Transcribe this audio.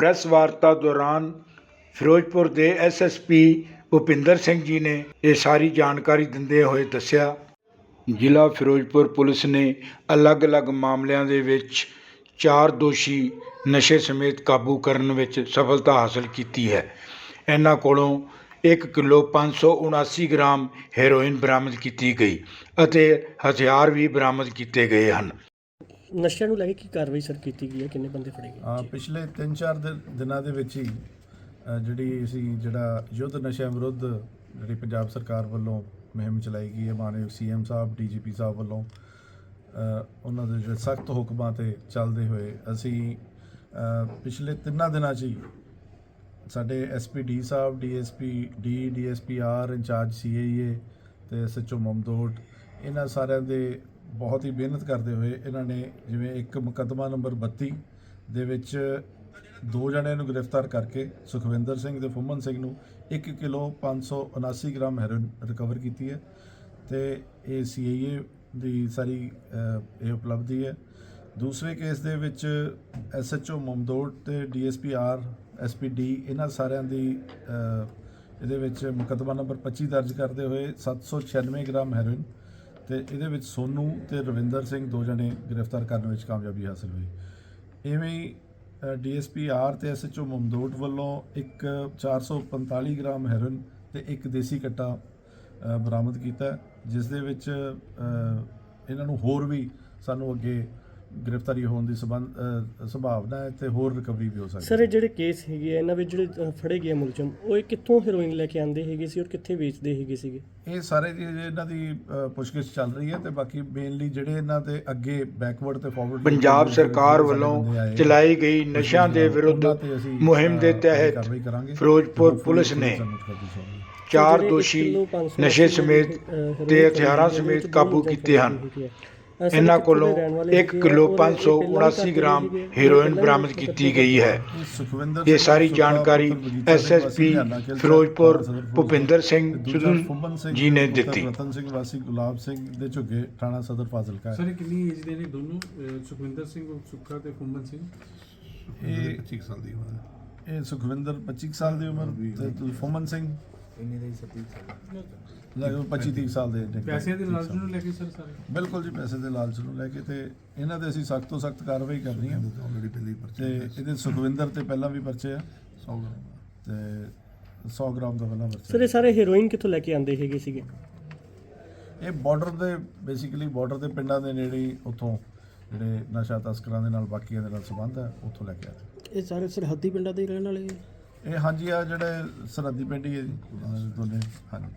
Press ਵਾਰਤਾ ਦੌਰਾਨ ਫਿਰੋਜ਼ਪੁਰ ਦੇ ਐਸਐਸਪੀ ਭੁਪਿੰਦਰ ਸਿੰਘ ਜੀ ਨੇ ਇਹ ਸਾਰੀ ਜਾਣਕਾਰੀ ਦਿੰਦੇ ਹੋਏ ਦੱਸਿਆ, ਜ਼ਿਲ੍ਹਾ ਫਿਰੋਜ਼ਪੁਰ ਪੁਲਿਸ ਨੇ ਅਲੱਗ-ਅਲੱਗ ਮਾਮਲਿਆਂ ਦੇ ਵਿੱਚ ਚਾਰ ਦੋਸ਼ੀ ਨਸ਼ੇ ਸਮੇਤ ਕਾਬੂ ਕਰਨ ਵਿੱਚ ਸਫਲਤਾ ਹਾਸਲ ਕੀਤੀ ਹੈ। ਇਹਨਾਂ ਕੋਲੋਂ 1 ਕਿਲੋ 579 ਗ੍ਰਾਮ ਹੈਰੋਇਨ ਬਰਾਮਦ ਕੀਤੀ ਗਈ ਅਤੇ ਹਥਿਆਰ ਵੀ ਬਰਾਮਦ ਕੀਤੇ ਗਏ ਹਨ। ਨਸ਼ਿਆਂ ਨੂੰ ਲੈ ਕੇ ਕੀ ਕਾਰਵਾਈ ਸਰ ਕੀਤੀ ਗਈ ਹੈ? ਕਿੰਨੇ ਬੰਦੇ ਫੜੇ ਗਏ? ਆ ਪਿਛਲੇ 3-4 ਦਿਨਾਂ ਦੇ ਵਿੱਚ ਹੀ ਅ, ਜਿਹੜੀ ਅਸੀਂ ਜਿਹੜਾ ਯੁੱਧ ਨਸ਼ਿਆਂ ਵਿਰੁੱਧ ਜਿਹੜੀ ਪੰਜਾਬ ਸਰਕਾਰ ਵੱਲੋਂ ਮੁਹਿੰਮ ਚਲਾਈ ਗਈ ਹੈ ਮਾਨਯੋਗ ਸੀਐਮ ਸਾਹਿਬ ਡੀਜੀਪੀ ਸਾਹਿਬ ਵੱਲੋਂ ਅ, ਉਹਨਾਂ ਦੇ ਜਿਹੜੇ ਸਖਤ ਹੁਕਮਾਂ ਤੇ ਚੱਲਦੇ ਹੋਏ ਅਸੀਂ ਅ, ਪਿਛਲੇ ਤਿੰਨਾਂ ਦਿਨਾਂ 'ਚ ਹੀ ਸਾਡੇ ਐਸਪੀ ਡੀ ਸਾਹਿਬ DSP D DSP R incharge CIA ਤੇ ਐਸਐਚਓ ਮਮਦੋਟ ਇਹਨਾਂ ਸਾਰਿਆਂ ਦੇ ਬਹੁਤ ਹੀ ਮਿਹਨਤ ਕਰਦੇ ਹੋਏ ਇਹਨਾਂ ਨੇ ਜਿਵੇਂ ਇੱਕ ਮੁਕੱਦਮਾ ਨੰਬਰ 32 ਦੇ ਵਿੱਚ ਦੋ ਜਣਿਆਂ ਨੂੰ ਗ੍ਰਿਫਤਾਰ ਕਰਕੇ ਸੁਖਵਿੰਦਰ ਸਿੰਘ ਤੇ ਫੁੰਮਨ ਸਿੰਘ ਨੂੰ 1 ਕਿਲੋ 579 ਗ੍ਰਾਮ ਹੈਰੋਇਨ ਰਿਕਵਰ ਕੀਤੀ ਹੈ ਤੇ ਇਹ ਸੀਏਏ ਦੀ ਸਾਰੀ ਇਹ ਉਪਲਬਧੀ ਹੈ। ਦੂਸਰੇ ਕੇਸ ਦੇ ਵਿੱਚ ਐਸਐਚਓ ਮਮਦੋਟ ਤੇ ਡੀਐਸਪੀ ਆਰ ਐਸਪੀਡੀ ਇਹਨਾਂ ਸਾਰਿਆਂ ਦੀ ਇਹਦੇ ਵਿੱਚ ਮੁਕੱਦਮਾ ਨੰਬਰ 25 ਦਰਜ ਕਰਦੇ ਹੋਏ 796 ਗ੍ਰਾਮ ਹੈਰੋਇਨ ਤੇ ਇਹਦੇ ਵਿੱਚ ਸੋਨੂ ਤੇ ਰਵਿੰਦਰ ਸਿੰਘ ਦੋ ਜਣੇ ਗ੍ਰਿਫਤਾਰ ਕਰਨ ਵਿੱਚ ਕਾਮਯਾਬੀ ਹਾਸਲ ਹੋਈ। ਇਵੇਂ ਹੀ ਡੀਐਸਪੀ ਆਰ ਤੇ ਐਸਐਚਓ ਮਮਦੋਟ ਵੱਲੋਂ ਇੱਕ 445 ਗ੍ਰਾਮ ਹੈਰੋਇਨ ਤੇ ਇੱਕ ਦੇਸੀ ਕੱਟਾ ਬਰਾਮਦ ਕੀਤਾ, ਜਿਸ ਦੇ ਵਿੱਚ ਇਹਨਾਂ ਨੂੰ ਹੋਰ ਵੀ ਸਾਨੂੰ ਅੱਗੇ ਗ੍ਰਿਫਤਾਰੀ ਹੋਣ ਦੀ ਸੰਭਾਵਨਾ ਹੈ ਤੇ ਹੋਰ ਰਿਕਵਰੀ ਵੀ ਹੋ ਸਕਦੀ ਸਰ ਇਹ ਜਿਹੜੇ ਕੇਸ ਹੈਗੇ ਆ ਇਹਨਾਂ ਵਿੱਚ ਜਿਹੜੇ ਫੜੇ ਗਏ ਮੁਲਜ਼ਮ ਉਹ ਇਹ ਕਿੱਥੋਂ ਹੈਰੋਇਨ ਲੈ ਕੇ ਆਂਦੇ ਹੈਗੇ ਸੀ ਔਰ ਕਿੱਥੇ ਵੇਚਦੇ ਹੈਗੇ ਸੀਗੇ? ਇਹ ਸਾਰੇ ਜੀ ਇਹਨਾਂ ਦੀ ਪੁੱਛਗਿੱਛ ਚੱਲ ਰਹੀ ਹੈ ਤੇ ਬਾਕੀ ਮੇਨਲੀ ਜਿਹੜੇ ਇਹਨਾਂ ਦੇ ਅੱਗੇ ਬੈਕਵਰਡ ਤੇ ਫਾਰਵਰਡ ਪੰਜਾਬ ਸਰਕਾਰ ਵੱਲੋਂ ਚਲਾਈ ਗਈ ਨਸ਼ਿਆਂ ਦੇ ਵਿਰੁੱਧ ਮੁਹਿੰਮ ਦੇ ਤਹਿਤ ਫਿਰੋਜ਼ਪੁਰ ਪੁਲਿਸ ਨੇ ਚਾਰ ਦੋਸ਼ੀ ਕਿੱਲੋ 500 ਨਸ਼ੇ ਸਮੇਤ ਤੇ ਹਥਿਆਰਾਂ ਸਮੇਤ ਕਾਬੂ ਕੀਤੇ ਹਨ। ਇਹਨਾਂ ਕੋਲੋਂ ਦੇ ਰਹਿਣ ਵਾਲੇ 1 ਹੈਗੇ ਆ ਕਿਲੋ ਔਰ ਇਹ ਪਹਿਲਾਂ 579 ਵੀ ਗ੍ਰਾਮ ਹੈਰੋਇਨ ਬਰਾਮਦ ਕੀਤੀ ਗਈ ਹੈ। ਸੁਖਵਿੰਦਰ ਇਹ ਸਾਰੀ ਜਾਣਕਾਰੀ ਐਸਐਸਪੀ ਫਿਰੋਜ਼ਪੁਰ ਭੁਪਿੰਦਰ ਸਿੰਘ ਸਿੱਧੂ ਜੀ ਨੇ ਦਿੱਤੀ ਰਤਨ ਸਿੰਘ ਵਾਸੀ ਗੁਲਾਬ ਸਿੰਘ ਦੇ ਝੁੱਗੇ ਥਾਣਾ ਸਦਰ ਫਾਜ਼ਿਲਕਾ ਸਰ ਇਹ ਕਿੰਨੀ ਏਜ ਦੇ ਨੇ ਦੋਨੋਂ? ਸੁਖਵਿੰਦਰ ਸਿੰਘ ਸੁੱਖਾ ਤੇ ਫੁੰਮਨ ਸਿੰਘ। ਇਹ 25 ਸਾਲ ਦੀ ਉਮਰ ਇਹ ਸੁਖਵਿੰਦਰ 25 ਸਾਲ ਦੀ ਉਮਰ ਤੇ ਫੁੰਮਨ ਸਿੰਘ। ਇੰਨੇ ਦੇ 26 ਸਾਲ 25 30 ਸਾਲ ਦੇ ਨੇ। ਪੈਸਿਆਂ ਦੇ ਲਾਲਚ ਨੂੰ ਲੈ ਕੇ ਸਰ ਸਾਰੇ। ਬਿਲਕੁਲ ਜੀ ਪੈਸੇ ਦੇ ਲਾਲਚ ਨੂੰ ਲੈ ਕੇ ਤੇ ਇਹਨਾਂ ਦੇ ਅਸੀਂ ਸਖਤ ਤੋਂ ਸਖਤ ਕਾਰਵਾਈ ਕਰਨੀ ਹੈ ਤੇ ਇਹਦੇ ਸੁਖਵਿੰਦਰ ਤੇ ਪਹਿਲਾਂ ਵੀ ਪਰਚੇ ਆ। 100 ਗ੍ਰਾਮ। ਤੇ 100 ਗ੍ਰਾਮ ਦਾ ਪਹਿਲਾਂ ਸਰ ਪਰਚਾ ਇਹ ਸਾਰੇ ਹੈਰੋਇਨ ਕਿੱਥੋਂ ਲੈ ਕੇ ਆਂਦੇ ਹੈਗੇ ਸੀਗੇ? ਇਹ ਬਾਰਡਰ ਦੇ ਬੇਸਿਕਲੀ ਬਾਰਡਰ ਦੇ ਪਿੰਡਾਂ ਦੇ ਨੇੜੇ ਉੱਥੋਂ ਜਿਹੜੇ ਨਸ਼ਾ ਤਸਕਰਾਂ ਦੇ ਨਾਲ ਬਾਕੀਆਂ ਦੇ ਨਾਲ ਸੰਬੰਧ ਹੈ ਉੱਥੋਂ ਲੈ ਕੇ ਆਏ। ਇਹ ਸਾਰੇ ਸਰਹੱਦੀ ਪਿੰਡਾਂ ਦੇ ਰਹਿਣ ਵਾਲੇ ਇਹ ਹਾਂਜੀ ਆ ਜਿਹੜੇ ਸਰਹੱਦੀ ਪਿੰਡ ਹੀ ਹੈ ਜੀ। ਦੋਨੇ ਹਾਂਜੀ।